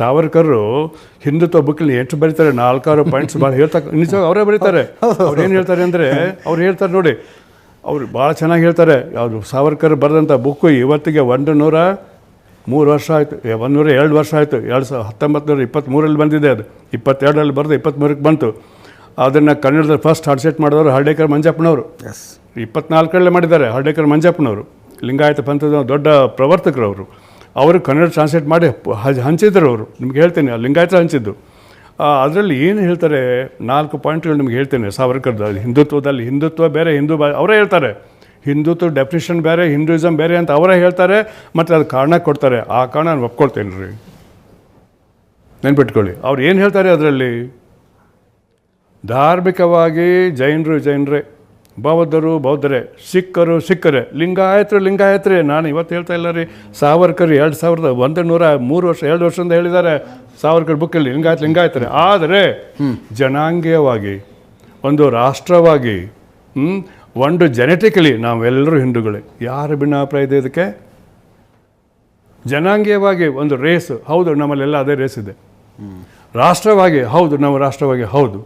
ಸಾವರ್ಕರು ಹಿಂದುತ್ವ ಬುಕ್ಲಿ ಎಷ್ಟು ಬರೀತಾರೆ ನಾಲ್ಕಾರು ಪಾಯಿಂಟ್ಸ್ ಭಾಳ ಹೇಳ್ತಾ ನಿಜ ಅವರೇ ಬರೀತಾರೆ. ಅವ್ರು ಏನು ಹೇಳ್ತಾರೆ ಅಂದರೆ ಅವ್ರು ಹೇಳ್ತಾರೆ ನೋಡಿ ಅವ್ರು ಭಾಳ ಚೆನ್ನಾಗಿ ಹೇಳ್ತಾರೆ. ಯಾವುದು ಸಾವರ್ಕರ್ ಬರೆದಂಥ ಬುಕ್ಕು ಇವತ್ತಿಗೆ ಒಂದು ನೂರ ಮೂರು ವರ್ಷ ಆಯಿತು. ಒಂದು ನೂರ ಎರಡು ವರ್ಷ ಆಯಿತು. ಎರಡು ಸಾವಿರ ಹತ್ತೊಂಬತ್ತು ನೂರ ಇಪ್ಪತ್ತ್ಮೂರಲ್ಲಿ ಬಂದಿದೆ ಅದು. ಇಪ್ಪತ್ತೆರಡರಲ್ಲಿ ಬರೆದು ಇಪ್ಪತ್ತ್ಮೂರಕ್ಕೆ ಬಂತು. ಅದನ್ನು ಕನ್ನಡದಲ್ಲಿ ಫಸ್ಟ್ ಹಾಡ್ಸೆಟ್ ಮಾಡಿದವರು ಹರ್ಡೇಕರ್ ಮಂಜಪ್ಪನವರು. ಎಸ್ ಇಪ್ಪತ್ನಾಲ್ಕರಲ್ಲೇ ಮಾಡಿದ್ದಾರೆ ಹರ್ಡೇಕರ್ ಮಂಜಪ್ಪನವರು. ಲಿಂಗಾಯತ ಪಂಥದ ದೊಡ್ಡ ಪ್ರವರ್ತಕರು ಅವರು ಅವರು ಕನ್ನಡ ಟ್ರಾನ್ಸ್ಲೇಟ್ ಮಾಡಿ ಹಂಚಿದ್ರು ಅವರು. ನಿಮ್ಗೆ ಹೇಳ್ತೇನೆ, ಲಿಂಗಾಯತ ಹಂಚಿದ್ದು ಅದರಲ್ಲಿ ಏನು ಹೇಳ್ತಾರೆ, ನಾಲ್ಕು ಪಾಯಿಂಟ್ಗಳು ನಿಮ್ಗೆ ಹೇಳ್ತೇನೆ, ಸಾವರ್ಕರ್ದು ಹಿಂದುತ್ವದಲ್ಲಿ ಹಿಂದುತ್ವ ಬೇರೆ, ಹಿಂದೂ ಬಾ ಅವರೇ ಹೇಳ್ತಾರೆ. ಹಿಂದುತ್ವ ಡೆಫಿನೇಷನ್ ಬೇರೆ ಹಿಂದೂಯಿಸಮ್ ಬೇರೆ ಅಂತ ಅವರೇ ಹೇಳ್ತಾರೆ, ಮತ್ತು ಅದು ಕಾರಣ ಕೊಡ್ತಾರೆ. ಆ ಕಾರಣ ನಾನು ಒಪ್ಕೊಳ್ತೇನೆ ರೀ. ನೆನ್ಪಿಟ್ಕೊಳ್ಳಿ. ಅವ್ರು ಏನು ಹೇಳ್ತಾರೆ ಅದರಲ್ಲಿ? ಧಾರ್ಮಿಕವಾಗಿ ಜೈನರು, ಜೈನರೇ. ಬೌದ್ಧರು ಬೌದ್ಧರೇ ಸಿಕ್ಕರು ಸಿಕ್ಕರೆ ಲಿಂಗಾಯತರು ಲಿಂಗಾಯತರೇ. ನಾನು ಇವತ್ತು ಹೇಳ್ತಾ ಇಲ್ಲ ರೀ. ಸಾವರ್ಕರ್ ಎರಡು ಸಾವಿರದ ಒಂದು ನೂರ ಮೂರು ವರ್ಷ ಎರಡು ವರ್ಷದಿಂದ ಹೇಳಿದ್ದಾರೆ ಸಾವರ್ಕರ್ ಬುಕ್ಕಲ್ಲಿ ಲಿಂಗಾಯತ ಲಿಂಗಾಯತ್ರೆ. ಆದರೆ ಜನಾಂಗೀಯವಾಗಿ ಒಂದು ರಾಷ್ಟ್ರವಾಗಿ ಒಂದು ಜೆನೆಟಿಕಲಿ ನಾವೆಲ್ಲರೂ ಹಿಂದೂಗಳೇ. ಯಾರು ಭಿನ್ನಾಭಿಪ್ರಾಯ ಇದೆ ಇದಕ್ಕೆ? ಜನಾಂಗೀಯವಾಗಿ ಒಂದು ರೇಸ್ ಹೌದು ನಮ್ಮಲ್ಲೆಲ್ಲ ಅದೇ ರೇಸ್ ಇದೆ. ರಾಷ್ಟ್ರವಾಗಿ ಹೌದು ನಾವು ರಾಷ್ಟ್ರವಾಗಿ ಹೌದು.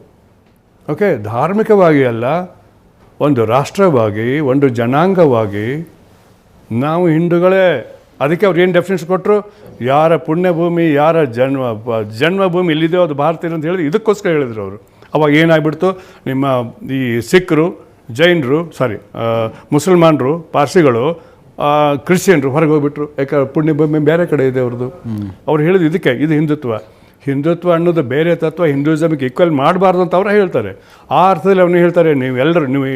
ಓಕೆ ಧಾರ್ಮಿಕವಾಗಿ ಅಲ್ಲ ಒಂದು ರಾಷ್ಟ್ರವಾಗಿ ಒಂದು ಜನಾಂಗವಾಗಿ ನಾವು ಹಿಂದೂಗಳೇ. ಅದಕ್ಕೆ ಅವ್ರು ಏನು ಡೆಫಿನೇಷನ್ ಕೊಟ್ಟರು ಯಾರ ಪುಣ್ಯಭೂಮಿ ಯಾರ ಜನ್ಮ ಜನ್ಮಭೂಮಿ ಇಲ್ಲಿದೆಯೋ ಅದು ಭಾರತ ಅಂತ ಹೇಳಿದ್ರು. ಇದಕ್ಕೋಸ್ಕರ ಹೇಳಿದ್ರು ಅವರು. ಅವಾಗ ಏನಾಗ್ಬಿಡ್ತು? ನಿಮ್ಮ ಈ ಸಿಖ್ರು ಜೈನರು ಸಾರಿ ಮುಸಲ್ಮಾನರು ಪಾರ್ಸಿಗಳು ಕ್ರಿಶ್ಚಿಯನ್ರು ಹೊರಗೆ ಹೋಗ್ಬಿಟ್ರು. ಯಾಕೆ? ಪುಣ್ಯಭೂಮಿ ಬೇರೆ ಕಡೆ ಇದೆ ಅವ್ರದ್ದು ಅವ್ರು ಹೇಳಿದ್ದು ಇದಕ್ಕೆ ಇದು ಹಿಂದುತ್ವ. ಹಿಂದುತ್ವ ಅನ್ನೋದು ಬೇರೆ ತತ್ವ ಹಿಂದೂಯಿಸಮ್ಗೆ ಈಕ್ವಲ್ ಮಾಡಬಾರ್ದು ಅಂತ ಅವರೇ ಹೇಳ್ತಾರೆ. ಆ ಅರ್ಥದಲ್ಲಿ ಅವನು ಹೇಳ್ತಾರೆ ನೀವು ಎಲ್ಲರೂ ನೀವು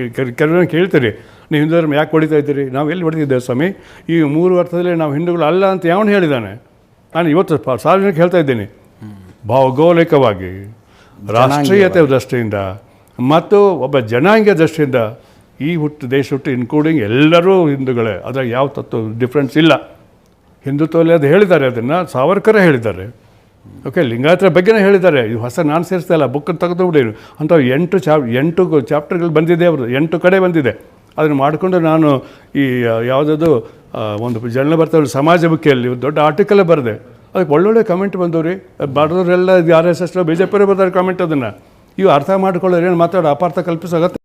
ಕೆಲವರು ಕೇಳ್ತೀರಿ. ನೀವು ಹಿಂದೂ ಧರ್ಮ ಯಾಕೆ ಹೊಡಿತಾ ಇದ್ದೀರಿ? ನಾವು ಎಲ್ಲಿ ಹೊಡಿತಿದ್ದೇವೆ ಸ್ವಾಮಿ? ಈ ಮೂರು ಅರ್ಥದಲ್ಲಿ ನಾವು ಹಿಂದೂಗಳು ಅಲ್ಲ ಅಂತ ಯಾವನು ಹೇಳಿದ್ದಾನೆ? ನಾನು ಇವತ್ತು ಸಾರ್ವಜನಿಕ ಹೇಳ್ತಾ ಇದ್ದೀನಿ. ಭೌಗೋಳಿಕವಾಗಿ ರಾಷ್ಟ್ರೀಯತೆ ದೃಷ್ಟಿಯಿಂದ ಮತ್ತು ಒಬ್ಬ ಜನಾಂಗೀಯ ದೃಷ್ಟಿಯಿಂದ ಈ ಹುಟ್ಟು ದೇಶ ಹುಟ್ಟು ಇನ್ಕ್ಲೂಡಿಂಗ್ ಎಲ್ಲರೂ ಹಿಂದೂಗಳೇ. ಅದ್ರಾಗ ಯಾವ ತತ್ವ ಡಿಫ್ರೆನ್ಸ್ ಇಲ್ಲ. ಹಿಂದುತ್ವದಲ್ಲಿ ಅದು ಹೇಳಿದ್ದಾರೆ ಅದನ್ನು ಸಾವರ್ಕರೇ ಹೇಳಿದ್ದಾರೆ. ಓಕೆ ಲಿಂಗಾಯತರ ಬಗ್ಗೆನೇ ಹೇಳಿದ್ದಾರೆ. ಇದು ಹೊಸ ನಾನು ಸೇರಿಸ್ತಾ ಇಲ್ಲ ಬುಕ್ಕನ್ನು ತೆಗೆದು ಬಿಡಿ ಅಂತ. ಎಂಟು ಚಾಪ್ ಎಂಟು ಚಾಪ್ಟರ್ಗಳು ಬಂದಿದೆ ಅವರು ಎಂಟು ಕಡೆ ಬಂದಿದೆ. ಅದನ್ನು ಮಾಡಿಕೊಂಡು ನಾನು ಈ ಯಾವುದದು ಒಂದು ಜನ ಬರ್ತಾರೆ ಸಮಾಜ ಬುಕ್ಕಿಯಲ್ಲಿ ದೊಡ್ಡ ಆರ್ಟಿಕಲ್ ಬರೆದೆ. ಅದಕ್ಕೆ ಒಳ್ಳೊಳ್ಳೆ ಕಮೆಂಟ್ ಬಂದವು ರೀ. ಬರೆದವರೆಲ್ಲ R S S B J ಪಿಯವರು ಬರ್ತಾರೆ ಕಮೆಂಟ್ ಅದನ್ನು. ಇವು ಅರ್ಥ ಮಾಡ್ಕೊಳ್ಳೋರು ಏನು ಮಾತಾಡೋ ಅಪಾರ್ಥ ಕಲ್ಪಿಸೋ